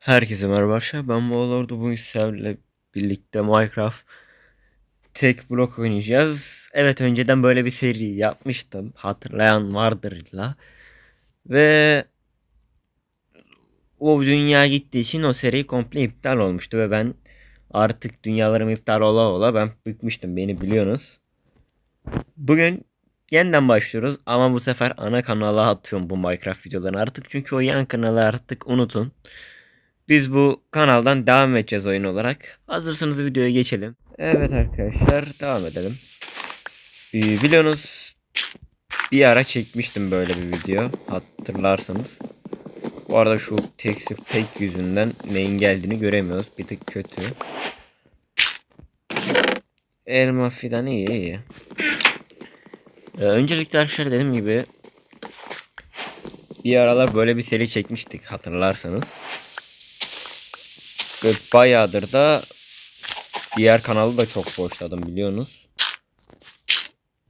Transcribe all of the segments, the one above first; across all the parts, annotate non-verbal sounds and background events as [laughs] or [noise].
Herkese merhaba arkadaşlar. Ben Moğolordu. Bu sizlerle birlikte Minecraft tek blok oynayacağız. Evet önceden böyle bir seri yapmıştım. Hatırlayan vardır illa. Ve o dünya gittiği için o seri komple iptal olmuştu ve ben artık dünyalarım iptal ola ola ben bıkmıştım. Beni biliyorsunuz. Bugün yeniden başlıyoruz ama bu sefer ana kanala atıyorum bu Minecraft videolarını artık. Çünkü o yan kanalı artık unutun. Biz bu kanaldan devam edeceğiz oyun olarak. Hazırsanız videoya geçelim. Evet arkadaşlar devam edelim. Ee, biliyorsunuz bir ara çekmiştim böyle bir video hatırlarsanız. Bu arada şu tekstil pek yüzünden neyin geldiğini göremiyoruz. Bir tık kötü. Elma fidan iyi iyi. Ee, öncelikle arkadaşlar dediğim gibi bir aralar böyle bir seri çekmiştik hatırlarsanız. Bayağıdır da diğer kanalı da çok boşladım biliyorsunuz.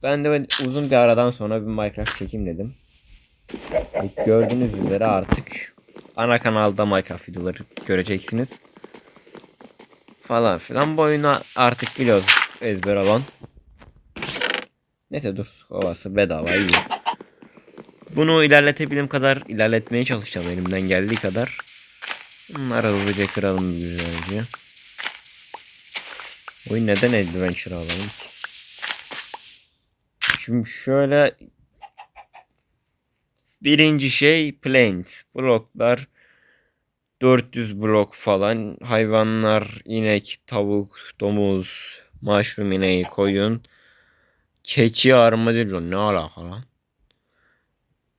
Ben de uzun bir aradan sonra bir Minecraft çekeyim dedim. Gördüğünüz üzere artık ana kanalda Minecraft videoları göreceksiniz. Falan filan bu oyunu artık biliyoruz ezber olan. Neyse dur kovası bedava iyi. Bunu ilerletebildiğim kadar ilerletmeye çalışacağım elimden geldiği kadar. Bunları hızlıca kıralım güzelce. Oyun neden adventure alalım ki? Şimdi şöyle birinci şey plains bloklar 400 blok falan. Hayvanlar inek tavuk domuz mushroom ineği koyun. Keçi armadillo ne alaka lan?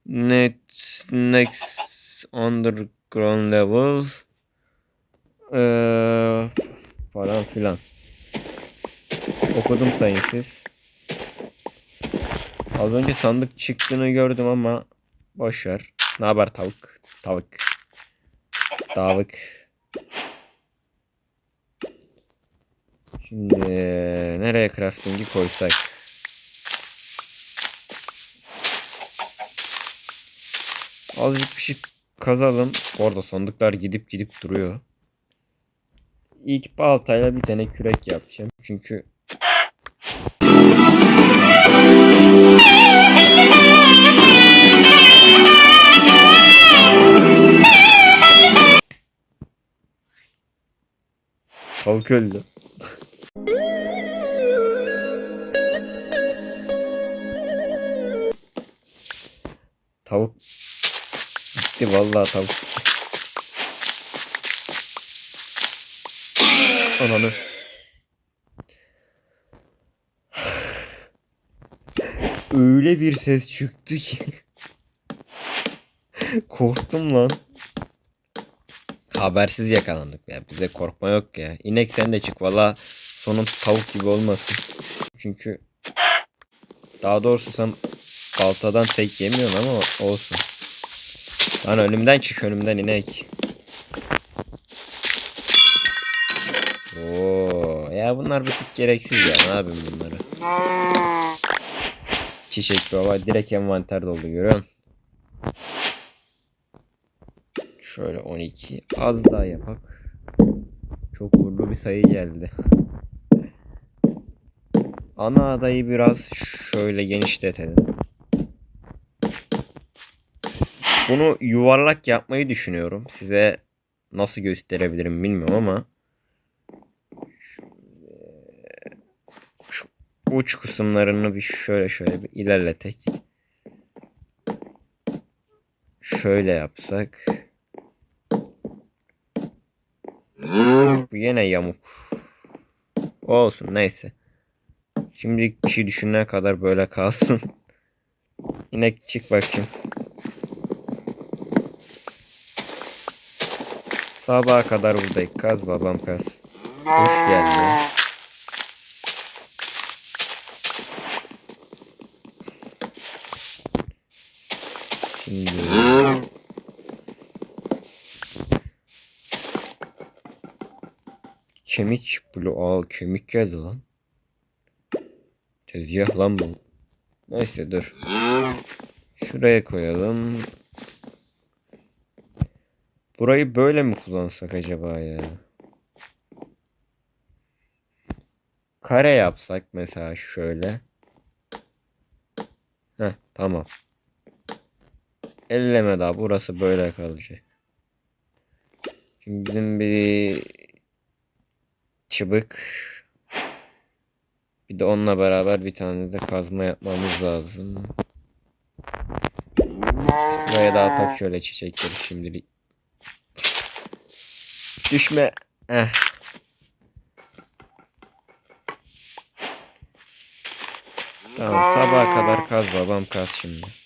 Net, next underground level ee, falan filan. Okudum sayın az önce sandık çıktığını gördüm ama boş ver ne haber tavuk? Tavuk. Tavuk. Şimdi nereye crafting'i koysak? Azıcık bir şey kazalım. Orada sandıklar gidip gidip duruyor. İlk baltayla bir tane kürek yapacağım. Çünkü Tavuk öldü. Tavuk gitti vallahi tavuk. Ananı. Öyle bir ses çıktı ki. Korktum lan. Habersiz yakalandık ya. Bize korkma yok ya. İnek sen de çık valla sonun tavuk gibi olmasın. Çünkü daha doğrusu sen baltadan tek yemiyorsun ama olsun. Lan önümden çık önümden inek. Oo, ya bunlar bir tık gereksiz ya. Ne yapayım bunları? Çiçek baba direkt envanter doldu görüyor musun? Şöyle 12 az daha yapak. Çok uğurlu bir sayı geldi. Ana adayı biraz şöyle genişletelim. Bunu yuvarlak yapmayı düşünüyorum. Size nasıl gösterebilirim bilmiyorum ama uç kısımlarını bir şöyle şöyle bir ilerletek. Şöyle yapsak. Bu yine yamuk. Olsun neyse. Şimdilik bir şey düşünene kadar böyle kalsın. [laughs] İnek çık bakayım. Sabaha kadar buradayız. Kaz babam kaz. Hoş geldin. Şimdi kemik blo Aa kemik geldi lan. Tezgah lan bu. Neyse dur. Şuraya koyalım. Burayı böyle mi kullansak acaba ya? Kare yapsak mesela şöyle. Heh tamam. Elleme daha burası böyle kalacak. Şimdi bizim bir çıbık bir de onunla beraber bir tane de kazma yapmamız lazım. Buraya da atak şöyle çiçekleri şimdilik. Düşme. Eh. Tamam sabaha kadar kaz babam kaz şimdi.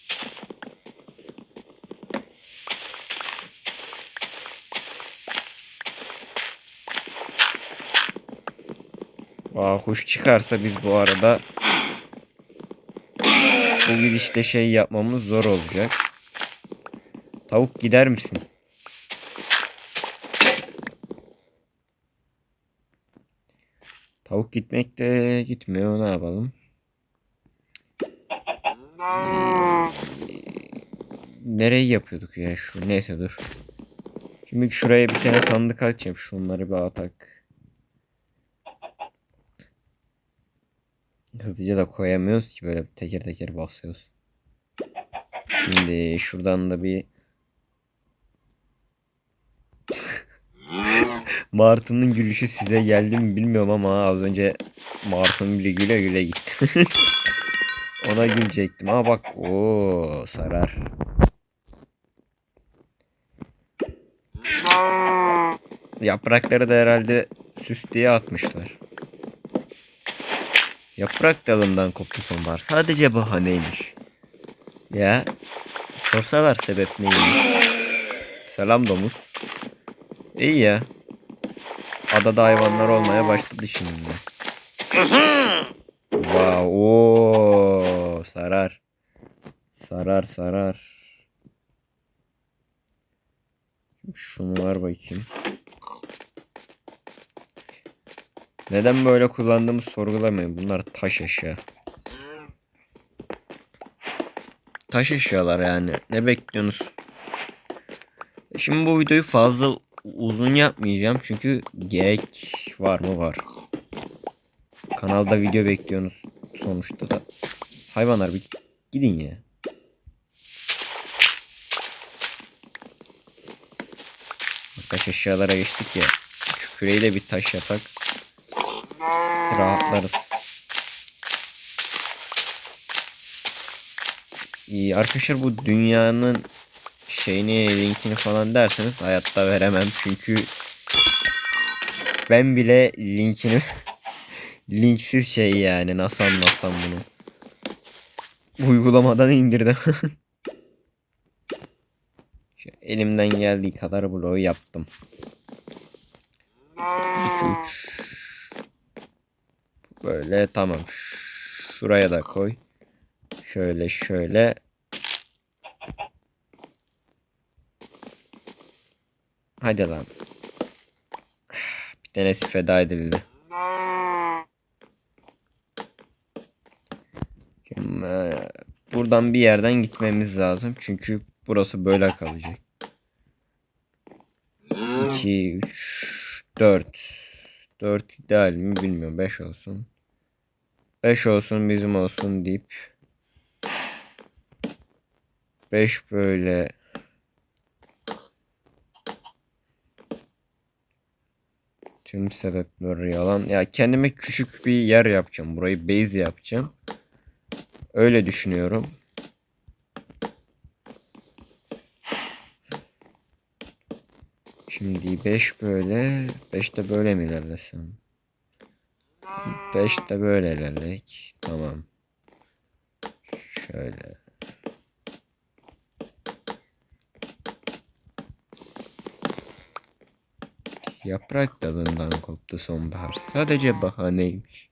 Aa, kuş çıkarsa biz bu arada bu gidişte şey yapmamız zor olacak. Tavuk gider misin? Tavuk gitmek de gitmiyor. Ne yapalım? Nereyi yapıyorduk ya şu? Neyse dur. Şimdi şuraya bir tane sandık açayım. Şunları bir atak. Hızlıca da koyamıyoruz ki böyle teker teker basıyoruz. Şimdi şuradan da bir [laughs] Martı'nın gülüşü size geldi mi bilmiyorum ama az önce Martı'nın bile güle güle gitti. [laughs] Ona gülecektim ama bak o sarar. Yaprakları da herhalde süs diye atmışlar. Yaprak dalından koptu sonbahar. Sadece bahaneymiş. Ya sorsalar sebep neymiş. Selam domuz. İyi ya. Adada hayvanlar olmaya başladı şimdi. Wow, oo, sarar. Sarar sarar. Şunu var bakayım. Neden böyle kullandığımı sorgulamayın. Bunlar taş eşya. Taş eşyalar yani. Ne bekliyorsunuz? Şimdi bu videoyu fazla uzun yapmayacağım. Çünkü gerek var mı var. Kanalda video bekliyorsunuz sonuçta da. Hayvanlar bir gidin ya. Taş eşyalara geçtik ya. Şu küreyi de bir taş yapak. Rahatlarız. İyi arkadaşlar bu dünyanın şeyini linkini falan derseniz hayatta veremem. Çünkü ben bile linkini [laughs] linksiz şey yani nasıl anlatsam bunu? Uygulamadan indirdim. [laughs] Elimden geldiği kadar bloğu yaptım. 2 3 böyle tamam şuraya da koy şöyle şöyle Hadi lan. Bir tanesi feda edildi. Şimdi, buradan bir yerden gitmemiz lazım. Çünkü burası böyle kalacak. 2, 3, 4. 4 ideal mi bilmiyorum. 5 olsun. 5 olsun bizim olsun deyip 5 böyle Tüm sebepler yalan. Ya kendime küçük bir yer yapacağım. Burayı base yapacağım. Öyle düşünüyorum. Şimdi 5 böyle. 5 de böyle mi ilerlesem? 5 de böyle ilerlek. Tamam. Şöyle. Yaprak dalından koptu sonbahar. Sadece bahaneymiş.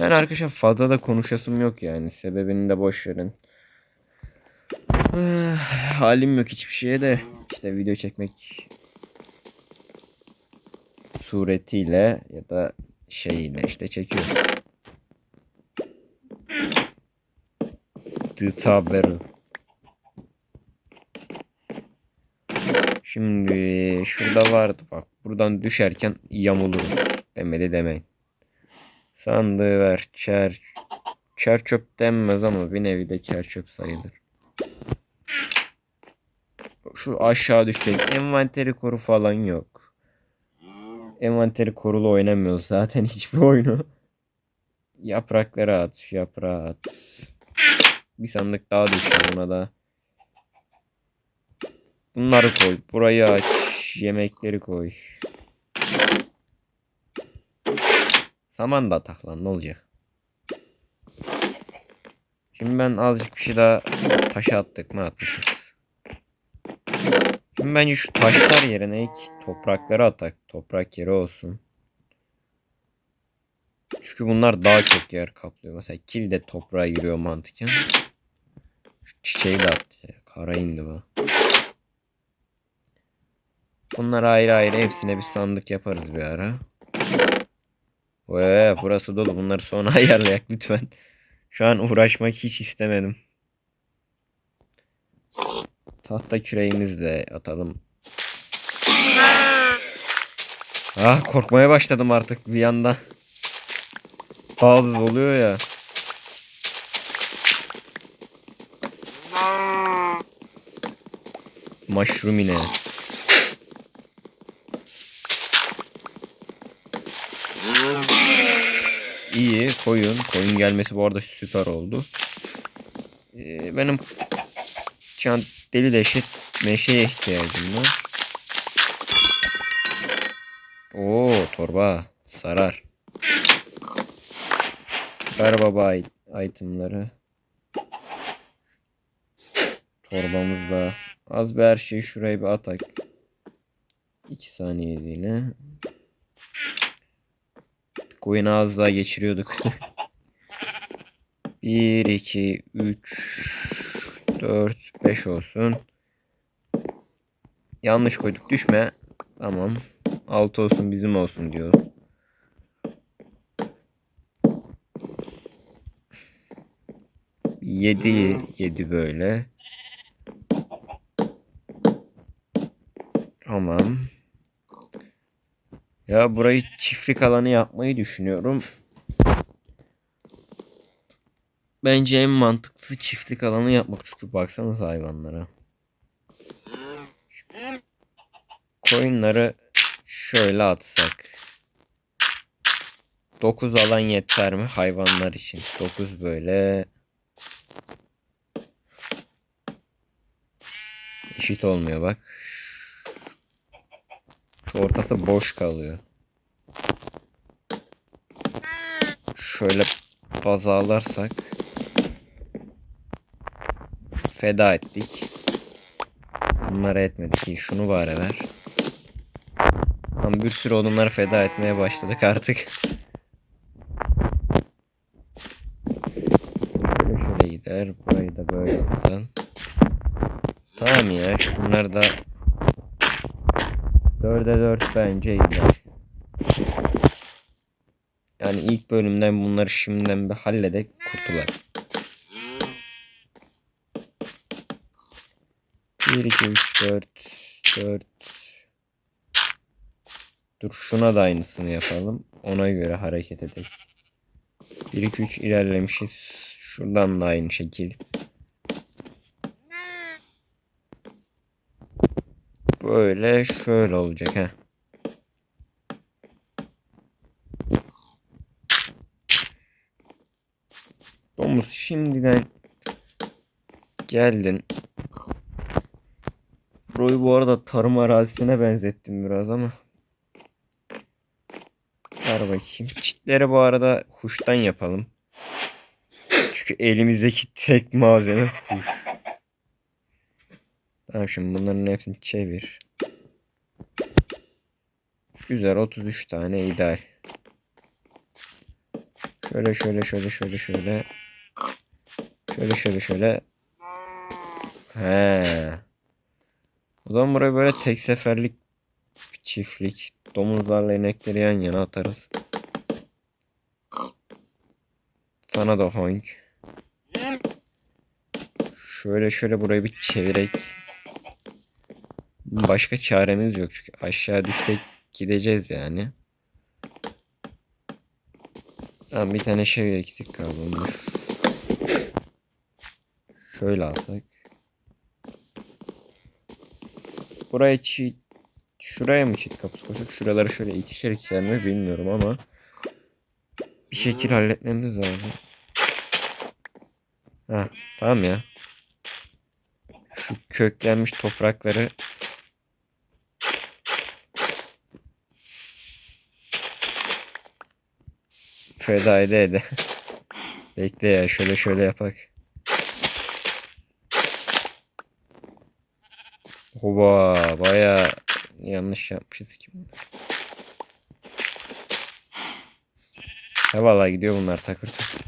Ben arkadaşlar fazla da konuşasım yok yani. Sebebini de boş verin. Ah, halim yok hiçbir şeye de işte video çekmek suretiyle ya da şeyle işte çekiyorum. The. Şimdi şurada vardı bak. Buradan düşerken yamuluruz. Demedi demeyin. Sandığı ver. Çer. Çer çöp denmez ama bir nevi de çer çöp sayılır. Şu aşağı düşecek. Envanteri koru falan yok. Envanteri korulu oynamıyoruz zaten [laughs] hiçbir oyunu. Yaprakları at. Şu yaprağı at. Bir sandık daha düştü buna da. Bunları koy. Burayı aç. Yemekleri koy. Saman da atak lan ne olacak? Şimdi ben azıcık bir şey daha taşa attık mı atmışız. Şimdi bence şu taşlar yerine ilk toprakları atak. Toprak yeri olsun. Çünkü bunlar daha çok yer kaplıyor. Mesela kil de toprağa giriyor mantıken. Şu çiçeği de at. ya. Kara indi bu. Bunlar ayrı ayrı hepsine bir sandık yaparız bir ara. Vay burası dolu. Bunları sonra [laughs] ayarlayak lütfen. Şu an uğraşmak hiç istemedim. Tahta küreğimizi de atalım. Ah korkmaya başladım artık bir yanda. Hızlı oluyor ya. Mushroom yine. İyi koyun. Koyun gelmesi bu arada süper oldu. Ee, benim şu an deli deşet meşeye ihtiyacım var. Oo torba sarar. Ver baba it- itemları. Torbamızda. Az bir her şeyi şuraya bir atak. 2 saniye yine. Koyun az daha geçiriyorduk. 1, 2, 3, 4, 5 olsun. Yanlış koyduk düşme. Tamam. 6 olsun bizim olsun diyor. Yedi, yedi böyle. Tamam. Ya burayı çiftlik alanı yapmayı düşünüyorum. Bence en mantıklı çiftlik alanı yapmak çünkü baksanıza hayvanlara. Koyunları şöyle atsak. 9 alan yeter mi hayvanlar için? 9 böyle. Eşit olmuyor bak. Şu ortası boş kalıyor. Şöyle baza alarsak feda ettik. Bunları etmedik. Şunu bari ver. Tam bir sürü odunları feda etmeye başladık artık. Şöyle gider. Burayı da böyle yapalım. Tamam ya. Şunlar da 4'e 4 bence gider. Yani ilk bölümden bunları şimdiden bir halledek kurtular. 1, 2, 3, 4, 4. Dur şuna da aynısını yapalım. Ona göre hareket edelim. 1, 2, 3 ilerlemişiz. Şuradan da aynı şekil. Böyle şöyle olacak ha. Domuz şimdiden geldin. Burayı bu arada tarım arazisine benzettim biraz ama. Ver bakayım. Çitleri bu arada kuştan yapalım. Çünkü elimizdeki tek malzeme kuş. Tamam şimdi bunların hepsini çevir. Güzel 33 tane ideal. Şöyle şöyle şöyle şöyle şöyle. Şöyle şöyle şöyle. He. O zaman buraya böyle tek seferlik çiftlik. Domuzlarla inekleri yan yana atarız. Sana da honk. Şöyle şöyle burayı bir çevirek. Başka çaremiz yok çünkü aşağı düşsek gideceğiz yani. Tamam bir tane şey eksik kaldı. Şöyle alsak. Buraya çit şuraya mı çit kapısı koysak? Şuraları şöyle ikişer ikişer mi bilmiyorum ama bir şekil halletmemiz lazım. Ha tamam ya. Şu köklenmiş toprakları feda ede ede. [laughs] Bekle ya şöyle şöyle yapak. Hoba baya yanlış yapmışız ki. Ha vallahi gidiyor bunlar takır takır.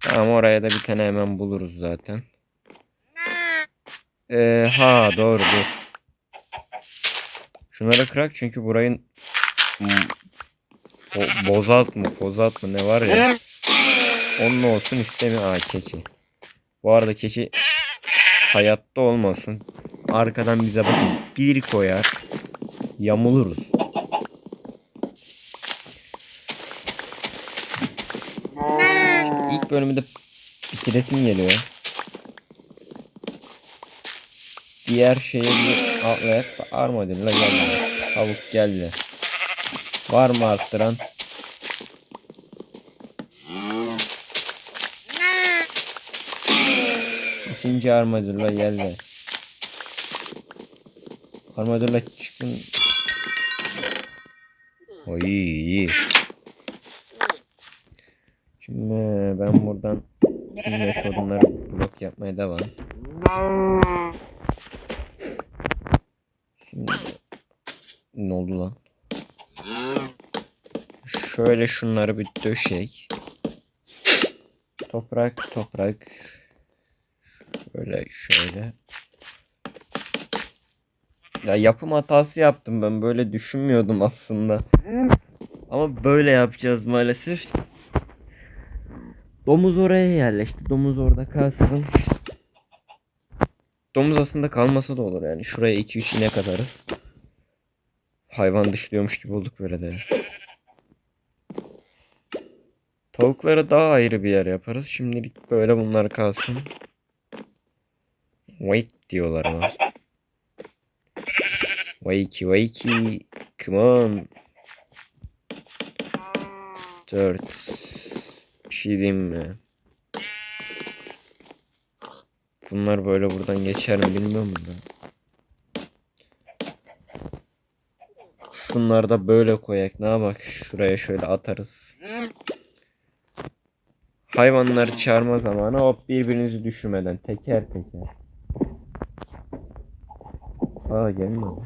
Tamam oraya da bir tane hemen buluruz zaten. Ee, ha doğru dur. Şunları kırak çünkü burayın bo- bozalt mı bozalt mı ne var ya. Onun olsun istemiyor. Aa keçi. Bu arada keçi hayatta olmasın. Arkadan bize bakın bir koyar. Yamuluruz. İlk bölümü de bitiresim geliyor. Diğer şeye bir outlet armadillo geldi. Tavuk geldi. Var mı arttıran? İkinci armadillo geldi. Armadillo çıkın. Oy iyi. Şimdi ben buradan güneş odunları blok yapmaya devam. Şimdi ne oldu lan? Şöyle şunları bir döşek. Toprak toprak. Şöyle şöyle. Ya yapım hatası yaptım ben böyle düşünmüyordum aslında. Ama böyle yapacağız maalesef. Domuz oraya yerleşti. Domuz orada kalsın. Domuz aslında kalmasa da olur yani. Şuraya 2-3 inek atarız. Hayvan dışlıyormuş gibi olduk böyle de. Tavuklara daha ayrı bir yer yaparız. Şimdilik böyle bunlar kalsın. Wait diyorlar ama. Wakey wakey. Come on. Dört. Bir şey diyeyim mi? Bunlar böyle buradan geçer mi bilmiyorum da. Şunları da böyle koyak. Ne bak şuraya şöyle atarız. Hayvanları çağırma zamanı hop birbirinizi düşürmeden teker teker. Aa gelme. lan.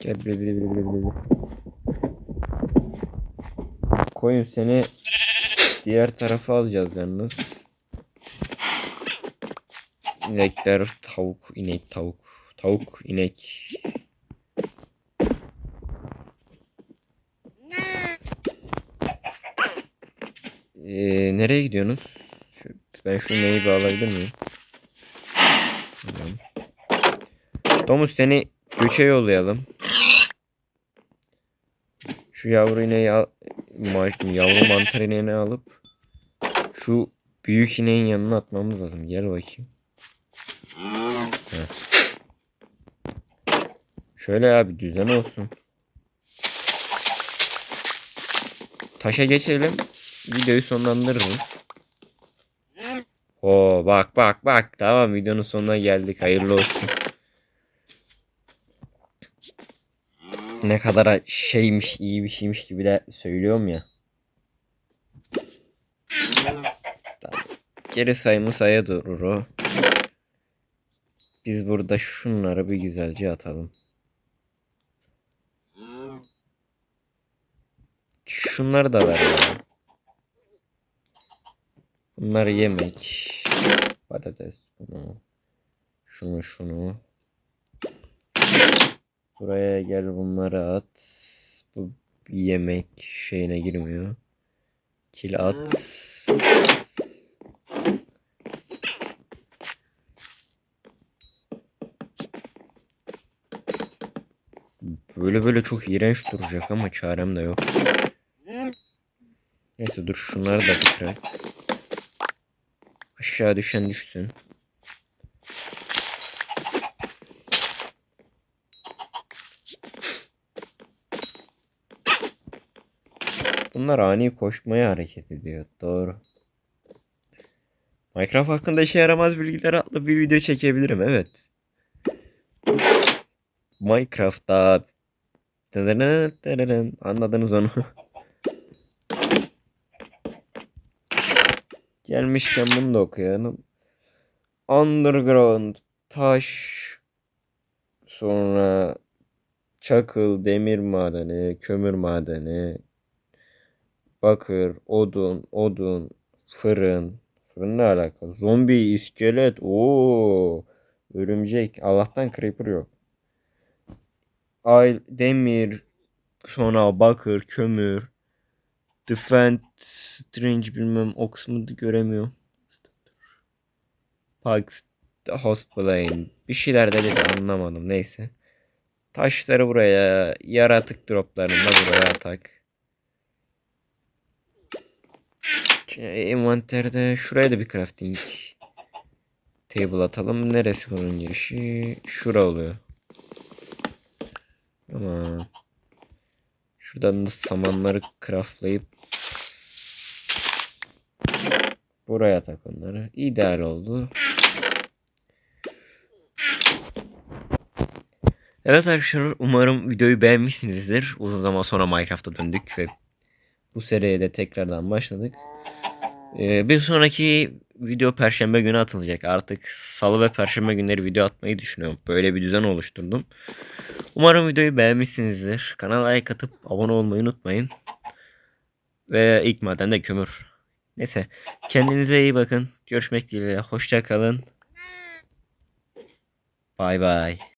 Gel bile bile bile bile bile. Koyun seni diğer tarafa alacağız yalnız. İnekler, tavuk, inek, tavuk, tavuk, inek. Ee, nereye gidiyorsunuz? Ben şu ineği bir alabilir miyim? Tamam. Domuz seni göçe yollayalım. Şu yavru ineği al, yavru mantar ineğini alıp şu büyük ineğin yanına atmamız lazım. Gel bakayım. Heh. Şöyle abi düzen olsun. Taşa geçelim. Videoyu sonlandırırız. Oo bak bak bak. Tamam videonun sonuna geldik. Hayırlı olsun. Ne kadar şeymiş, iyi bir şeymiş gibi de söylüyorum ya. Geri sayımı saya durur o. Biz burada şunları bir güzelce atalım. Şunları da ver ya. Bunları yemek. Patates. Şunu şunu. Buraya gel bunları at. Bu yemek şeyine girmiyor. Kil at. Böyle böyle çok iğrenç duracak ama çarem de yok. Neyse dur şunları da bitirelim. Aşağı düşen düşsün. Bunlar ani koşmaya hareket ediyor. Doğru. Minecraft hakkında işe yaramaz bilgiler adlı bir video çekebilirim. Evet. Minecraft'ta anladınız onu. [laughs] Gelmişken bunu da okuyalım. Underground taş sonra çakıl, demir madeni, kömür madeni, bakır, odun, odun, fırın. Fırın ne alakalı? Zombi, iskelet. Oo. Örümcek. Allah'tan creeper yok. Ay, demir, sonra bakır, kömür. Defend, strange bilmem o kısmını da göremiyorum. Pax, host plane. Bir şeyler dedi de anlamadım. Neyse. Taşları buraya, yaratık droplarını da buraya atak. Envanterde şuraya da bir crafting table atalım. Neresi bunun girişi? Şura oluyor. Ama şuradan da samanları craftlayıp buraya tak onları. İdeal oldu. Evet arkadaşlar umarım videoyu beğenmişsinizdir. Uzun zaman sonra Minecraft'a döndük ve bu seriye de tekrardan başladık. Ee, bir sonraki video perşembe günü atılacak. Artık salı ve perşembe günleri video atmayı düşünüyorum. Böyle bir düzen oluşturdum. Umarım videoyu beğenmişsinizdir. Kanala like atıp abone olmayı unutmayın. Ve ilk maden de kömür. Neyse kendinize iyi bakın. Görüşmek dileğiyle. Hoşça kalın. Bay bay.